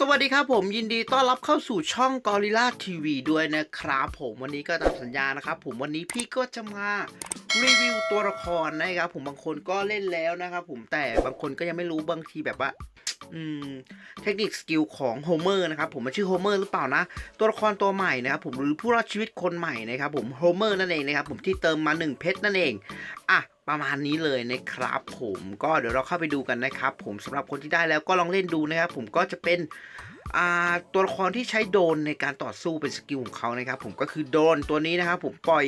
สวัสดีครับผมยินดีต้อนรับเข้าสู่ช่อง Gorilla TV ด้วยนะครับผมวันนี้ก็ตามสัญญานะครับผมวันนี้พี่ก็จะมารีวิวตัวละครนะครับผมบางคนก็เล่นแล้วนะครับผมแต่บางคนก็ยังไม่รู้บางทีแบบว่าอืมเทคนิคสกิลของโฮเมอร์นะครับผมมันชื่อโฮเมอร์หรือเปล่านะ ตัวละครตัวใหม่นะครับผมหรือผู้รอดชีวิตคนใหม่นะครับผมโฮเมอร์นั่นเองนะครับผมที่เติมมา 1 เพชรนั่นเองอะ ประมาณนี้เลยนะครับผมก็เดี๋ยวเราเข้าไปดูกันนะครับ ผมสำหรับคนที่ได้แล้วก็ลองเล่นดูนะครับ ผมก็จะเป็นตัวละครที่ใช้โดนในการต่อสู้เป็นสกิลของเขานะครับ ผมก็คือโดนตัวนี้นะครับ ผมปล่อย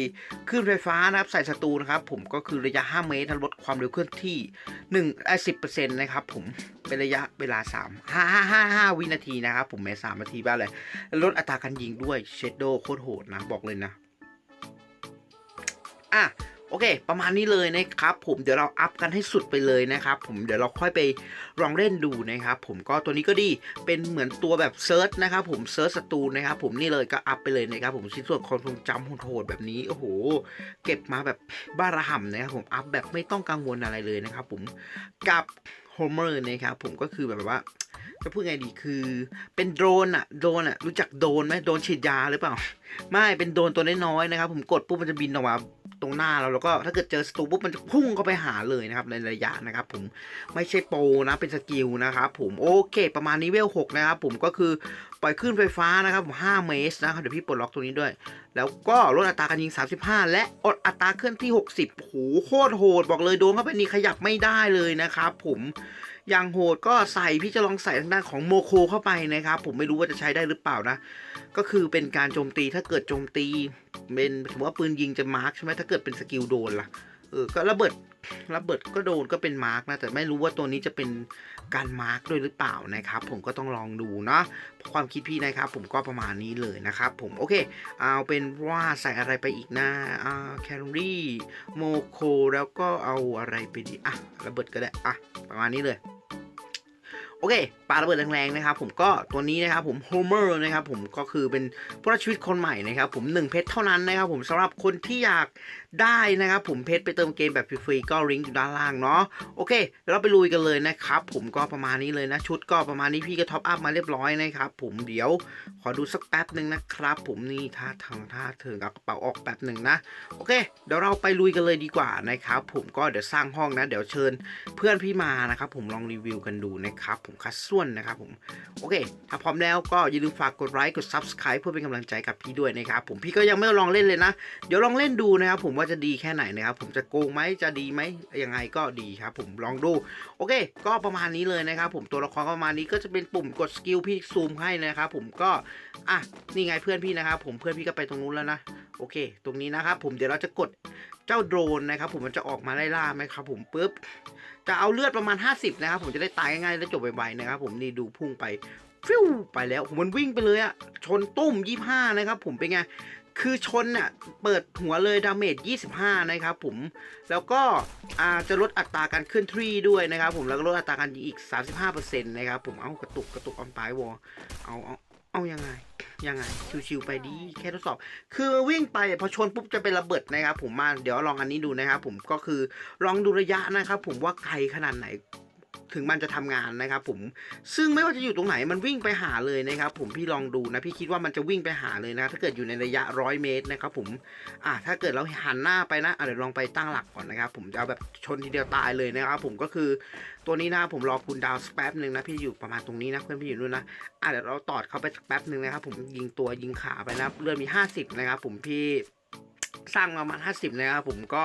คลื่นไฟฟ้านะครับใส่ศัตรูนะครับ ผมก็คือระยะ 5 เมตรลดความเร็วเคลื่อนที่1เอ่อ10%นะครับ ผมเป็นระยะเวลา 3 5 5 5 5 วินาทีนะครับ ผมแม้3นาทีบ้างเลยลดอัตราการยิงด้วยเชดโดโคตรโหดนะบอกเลยนะอะ โอเค ประมาณนี้เลยนะครับ ผมเดี๋ยวเราอัพกันให้สุดไปเลยนะครับ ผมเดี๋ยวเราค่อยไปลองเล่นดูนะครับ ผมก็ตัวนี้ก็ดีเป็นเหมือนตัวแบบเซิร์ชนะครับ ผมเซิร์ชศัตรูนะครับ ผมนี่เลยก็อัพไปเลยนะครับ ผมชิ้นส่วนความทรงจำโหดแบบนี้โอ้โห เก็บมาแบบบ้าระห่ำนะครับ ผมอัพแบบไม่ต้องกังวลอะไรเลยนะครับ ผมกับโฮเมอร์นะครับผมก็คือแบบว่าจะพูดไงดีคือเป็นโดรนอะโดรนอะรู้จักโดรนไหมโดรนฉีดยาหรือเปล่า ไม่เป็นโดรนตัวน้อยๆนะครับ ผมกดปุ๊บมันจะบินออกมา ตรงหน้าเราแล้วก็ถ้าเกิดเจอศัตรูปุ๊บมันจะพุ่งเข้าไปหาเลยนะครับในระยะนะครับผมไม่ใช่โปนะเป็นสกิลนะครับผมโอเค ประมาณนี้เวลหกนะครับผมก็คือปล่อยคลื่นไฟฟ้านะครับผม5เมตรนะครับเดี๋ยวพี่ปลดล็อกตรงนี้ด้วย แล้วก็ลดอัตราการยิง 35 และอดอัตราเคลื่อนที่ 60โหโคตรโหดบอกเลยโดนเข้าไปนี่ขยับไม่ได้เลยนะครับผม อย่างโหดก็ใส่พี่จะลองใส่ทางด้านของโมโคเข้าไปนะครับ ผมไม่รู้ว่าจะใช้ได้หรือเปล่านะ ก็คือเป็นการโจมตีถ้าเกิดโจมตี เป็นสมมติว่าปืนยิงจะมาร์กใช่ไหมถ้าเกิดเป็นสกิลโดนล่ะเออก็ระเบิดระเบิดก็โดนก็เป็นมาร์กนะ แต่ไม่รู้ว่าตัวนี้จะเป็นการมาร์กด้วยหรือเปล่านะครับ ผมก็ต้องลองดูเนาะความคิดพี่นะครับ ผมก็ประมาณนี้เลยนะครับ ผมโอเค เอาเป็นว่าใส่อะไรไปอีกนะอ่าแคลอรี่โมโคแล้วก็เอาอะไรไปดีอะระเบิดก็ได้อะประมาณนี้เลย โอเคปาระเบิดแรงๆนะครับผมก็ตัวนี้นะครับผมโฮเมอร์นะครับผมก็คือเป็นผู้รอดชีวิตคนใหม่นะครับผม1เพชรเท่านั้นนะครับผมสำหรับคนที่อยากได้นะครับผมเพชรไปเติมเกมแบบฟรีๆก็ลิงก์อยู่ด้านล่างเนาะโอเคเราไปลุยกันเลยนะครับผมก็ประมาณนี้เลยนะชุดก็ประมาณนี้พี่ก็ท็อปอัพมาเรียบร้อยนะครับผมเดี๋ยวขอดูสักแป๊บหนึ่งนะครับ ผมนี่ท่าทางท่าเถิงกระเป๋าออกแป๊บหนึ่งนะโอเค เดี๋ยวเราไปลุยกันเลยดีกว่านะครับผมก็เดี๋ยวสร้างห้องนะ เดี๋ยวเชิญเพื่อนพี่มานะครับผมลองรีวิวกันดูนะครับผมคัดส่วนนะครับผม โอเค ถ้าพร้อมแล้วก็อย่าลืมฝากกดไลค์กด Subscribe เพื่อเป็นกำลังใจกับพี่ด้วยนะครับผมพี่ก็ยังไม่ลองเล่นเลยนะ เดี๋ยวลองเล่นดูนะครับผมว่าจะดีแค่ไหนนะครับผมจะโกงไหมจะดีไหมยังไงก็ดีครับผมลองดู โอเค ก็ประมาณนี้เลยนะครับผมตัวละครประมาณนี้ก็จะเป็นปุ่มกดสกิลพี่ซูมให้นะครับผมก็อะนี่ไงเพื่อนพี่นะครับผมเพื่อนพี่ก็ไปตรงนู้นแล้วนะโอเค ตรงนี้นะครับผมเดี๋ยวเราจะกดเจ้าโดรนนะครับผมมันจะออกมาไล่ล่าไหมครับผมปุ๊บ จะเอาเลือดประมาณ 50 นะครับ ผมจะได้ตายง่ายๆแล้วจบไวๆนะครับ ผมนี่ดูพุ่งไปฟิวไปแล้วผมมันวิ่งไปเลยอะชนตุ้ม 25 นะครับ ผมเป็นไงคือชนเนี่ยเปิดหัวเลยดาเมจ 25 นะครับผม แล้วก็อาจะลดอัตราการเคลื่อนที่ด้วยนะครับผม แล้วก็ลดอัตราการยิงอีก 35%นะครับผม เอากระตุกกระตุกออนปลายวอลเอาเอาเอายังไง ยังไงชิวๆไปดีแค่ทดสอบ คือวิ่งไปพอชนปุ๊บจะเป็นระเบิดนะครับผมมาเดี๋ยวลองอันนี้ดูนะครับผมก็คือลองดูระยะนะครับผมว่าไกลขนาดไหน ถึงมันจะทำงานนะครับผมซึ่งไม่ว่าจะอยู่ตรงไหนมันวิ่งไปหาเลยนะครับผมพี่ลองดูนะพี่คิดว่ามันจะวิ่งไปหาเลยนะถ้าเกิดอยู่ในระยะร้อยเมตรนะครับผมอะถ้าเกิดเราหันหน้าไปนะเดี๋ยวลองไปตั้งหลักก่อนนะครับผมจะเอาแบบชนทีเดียวตายเลยนะครับผมก็คือตัวนี้นะผมรอคุณดาวสักแป๊บหนึ่งนะพี่อยู่ประมาณตรงนี้นะเพื่อนพี่อยู่นู่นนะอะเดี๋ยวเราตอดเข้าไปสักแป๊บหนึ่งนะครับผมยิงตัวยิงขาไปนะเลือดมี 50 นะครับผมพี่สร้างมาประมาณ 50 นะครับผมก็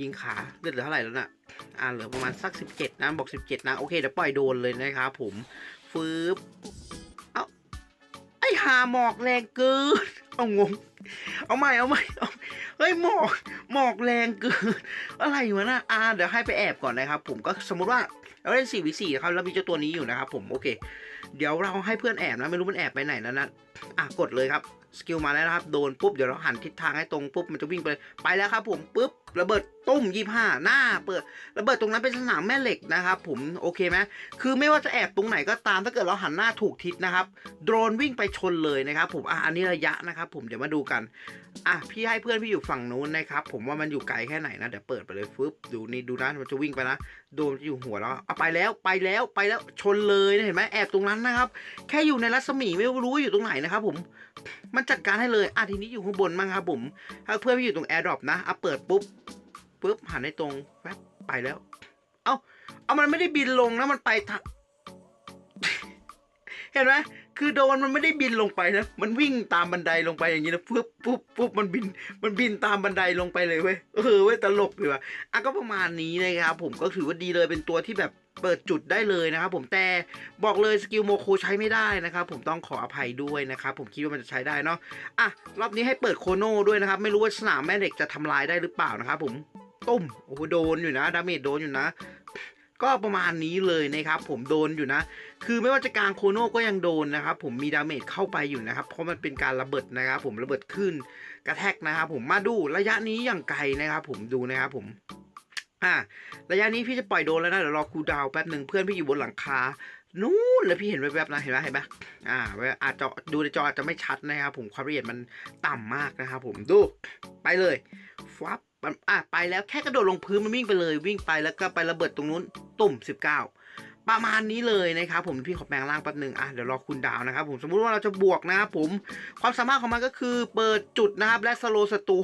ยิงขาเลือดเหลือเท่าไหร่แล้วน่ะ อ่าเหลือประมาณสัก 17 นะบอก17 นะ โอเคเดี๋ยวปล่อยโดนเลยนะครับผมฟืบเอาไอหาหมอกแรงเกินเอางง เอาใหม่เอาใหม่เอาเฮ้ยหมอกหมอกแรงเกินอะไรวะนะอ่าเดี๋ยวให้ไปแอบก่อนนะครับ ผมก็สมมติว่าเราเล่น4 v 4นะครับแล้วมีเจ้าตัวนี้อยู่นะครับผมโอเค เดี๋ยวเราให้เพื่อนแอบนะไม่รู้มันแอบไปไหนแล้วนะอะกดเลยครับสกิลมาแล้วนะครับ โดนปุ๊บเดี๋ยวเราหันทิศทางให้ตรงปุ๊บมันจะวิ่งไป ไปแล้วครับผมปุ๊บ ระเบิดตุ้มยี่ห้าหน้าเปิด ระเบิดตรงนั้นเป็นสนามแม่เหล็กนะครับผมโอเคไหมคือไม่ว่าจะแอบตรงไหนก็ตามถ้าเกิดเราหันหน้าถูกทิศนะครับ โดรนวิ่งไปชนเลยนะครับผมอะอันนี้ระยะนะครับผมเดี๋ยวมาดูกันอะพี่ให้เพื่อนพี่อยู่ฝั่งนู้นนะครับผมว่ามันอยู่ไกลแค่ไหนนะเดี๋ยวเปิดไปเลยฟึบดูนี่ดูนะมันจะวิ่งไปนะโดนอยู่หัวแล้วเอาไปแล้วไปแล้วไปแล้วชนเลยนะเห็นไหมแอบตรงนั้นนะครับ แค่อยู่ในรัศมีไม่รู้อยู่ตรงไหนนะครับผมมันจัดการให้เลยอะทีนี้อยู่ข้างบนมั้งครับผมถ้าเพื่อนพี่อยู่ตรงแอร์ดรอปนะอะเปิดปุ๊บ ปุ๊บหันในตรงแป๊บไปแล้ว เอ้าเอามันไม่ได้บินลงนะมันไปทางเห็นไหมคือโดนมันไม่ได้บินลงไปนะ มันวิ่งตามบันไดลงไปอย่างนี้นะปุ๊บปุ๊บปุ๊บมันบิน มันบินตามบันไดลงไปเลยเว้ย เออเว้ยตลกเลยว่ะ อะก็ประมาณนี้นะครับผมก็ถือว่าดีเลยเป็นตัวที่แบบเปิดจุดได้เลยนะครับผมแต่บอกเลยสกิลโมโคใช้ไม่ได้นะครับผมต้องขออภัยด้วยนะครับผมคิดว่ามันจะใช้ได้เนาะอะรอบนี้ให้เปิดโคโน่ด้วยนะครับ ไม่รู้ว่าสนามแม่เหล็กจะทำลายได้หรือเปล่านะครับผม ตุ้มโอ้โหโดนอยู่นะดาเมจโดนอยู่นะ ก็ประมาณนี้เลยนะครับผมโดนอยู่นะ คือไม่ว่าจะกลางโคโน่ก็ยังโดนนะครับผมมีดาเมจเข้าไปอยู่นะครับ เพราะมันเป็นการระเบิดนะครับผมระเบิดขึ้นกระแทกนะครับผมมาดูระยะนี้อย่างไกลนะครับผมดูนะครับผมอ่าระยะนี้พี่จะปล่อยโดนแล้วนะเดี๋ยวรอคูดาวแป๊บหนึ่งเพื่อนพี่อยู่บนหลังคานู่นแล้วพี่เห็นแวบๆนะเห็นไหมเห็นไหมอ่าอาจจะดูในจออาจจะไม่ชัดนะครับผมความละเอียดมันต่ำมากนะครับผมดูไปเลยฟับ มันอะไปแล้วแค่กระโดดลงพื้นมันวิ่งไปเลย วิ่งไปแล้วก็ไประเบิดตรงนู้นตุ่ม 19 ประมาณนี้เลยนะครับผมพี่ขอแปลงร่างแป๊บหนึ่งอะเดี๋ยวรอคุณดาวนะครับผมสมมุติว่าเราจะบวกนะครับผมความสามารถของมันก็คือเปิดจุดนะครับและสโลศัตรู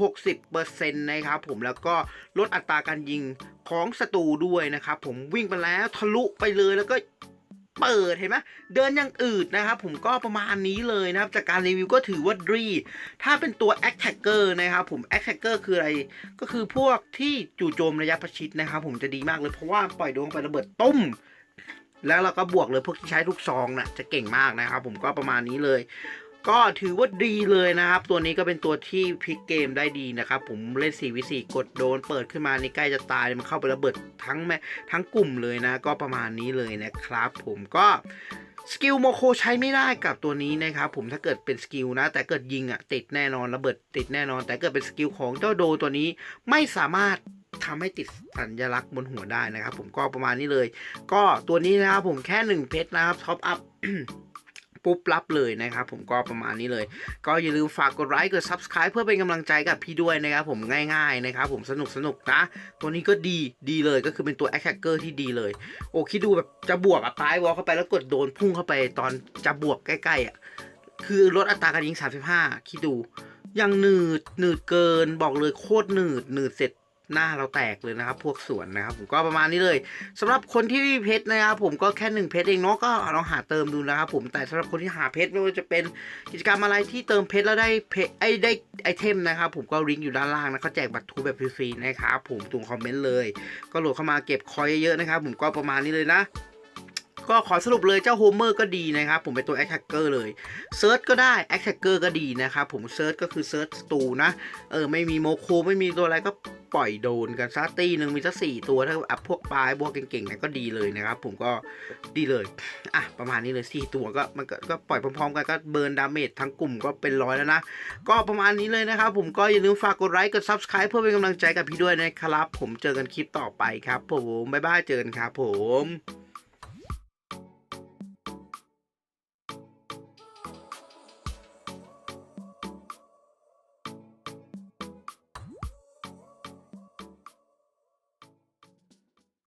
60%นะครับผมแล้วก็ลดอัตราการยิงของศัตรูด้วยนะครับผมวิ่งไปแล้วทะลุไปเลยแล้วก็ เปิดเห็นไหมเดินยังอืดนะครับ ผมก็ประมาณนี้เลยนะครับ จากการรีวิวก็ถือว่าดีถ้าเป็นตัว Attacker นะครับผม Attacker คืออะไร ก็คือพวกที่จู่โจมระยะประชิดนะครับ ผมจะดีมากเลยเพราะว่าปล่อยดวงไประเบิดตุ้มแล้วเราก็บวกเลยพวกที่ใช้ลูกซองน่ะจะเก่งมากนะครับ ผมก็ประมาณนี้เลย ก็ถือว่าดีเลยนะครับ ตัวนี้ก็เป็นตัวที่พลิกเกมได้ดีนะครับ ผมเล่น4วิ4กดโดน เปิดขึ้นมานี่ใกล้จะตายมันเข้าไประเบิดทั้งแม่ทั้งกลุ่มเลยนะ ก็ประมาณนี้เลยนะครับ ผมก็สกิลโมโคใช้ไม่ได้กับตัวนี้นะครับผมถ้าเกิดเป็นสกิลนะ แต่เกิดยิงอะติดแน่นอนระเบิดติดแน่นอน แต่เกิดเป็นสกิลของเจ้าโดตัวนี้ไม่สามารถทำให้ติดสัญลักษณ์บนหัวได้นะครับ ผมก็ประมาณนี้เลย ก็ตัวนี้นะครับผมแค่หนึ่งเพชรนะครับท็อปอัพ ปุ๊บรับเลยนะครับผมก็ประมาณนี้เลย ก็อย่าลืมฝากกดไลค์กด subscribe เพื่อเป็นกำลังใจกับพี่ด้วยนะครับผมง่าย ๆนะครับผมสนุกสนุกนะ ตัวนี้ก็ดีดีเลยก็คือเป็นตัว attacker ที่ดีเลย โอ้คิดดูแบบจะบวกอะตายวอลเข้าไปแล้วกดโดนพุ่งเข้าไปตอนจะบวกใกล้ๆอะคือลดอัตราการยิง 35 คิดดูยังหนืดหนืดเกินบอกเลยโคตรหนืดหนืดเสร็จ หน้าเราแตกเลยนะครับ พวกสวนนะครับ ผมก็ประมาณนี้เลยสำหรับคนที่มีเพชรนะครับผมก็แค่หนึ่งเพชรเองเนาะก็ลองหาเติมดูนะครับ ผมแต่สำหรับคนที่หาเพชรไม่ว่าจะเป็นกิจกรรมอะไรที่เติมเพชรแล้วได้เพชรไอ้ได้ไอเทมนะครับ ผมก็ลิงก์อยู่ด้านล่างนะเขาแจกบัตรทูแบบฟรีๆนะครับผมตรงคอมเมนต์เลย ก็โหลดเข้ามาเก็บคอยเยอะๆนะครับ ผมก็ประมาณนี้เลยนะก็ขอสรุปเลยเจ้าโฮเมอร์ก็ดีนะครับ ผมเป็นตัวแอคแท็กเกอร์เลยเซิร์ชก็ได้แอคแท็กเกอร์ก็ดีนะครับ ผมเซิร์ชก็คือเซิร์ชตูนะ เออ ไม่มีโมโค ไม่มีตัวอะไรก็ ปล่อยโดนกันซะตีหนึ่งมีสักสี่ตัวถ้าอัพพวกปลายบวกเก่งๆนะก็ดีเลยนะครับ ผมก็ดีเลยอะประมาณนี้เลยสี่ตัวก็มันก็ก็ปล่อยพร้อมๆกันก็เบิร์นดาเมจทั้งกลุ่มก็เป็นร้อยแล้วนะ ก็ประมาณนี้เลยนะครับ ผมก็อย่าลืมฝากกดไลค์กด subscribe เพื่อเป็นกำลังใจกับพี่ด้วยนะครับ ผมเจอกันคลิปต่อไปครับ ผมบ๊ายบายเจอกันครับผม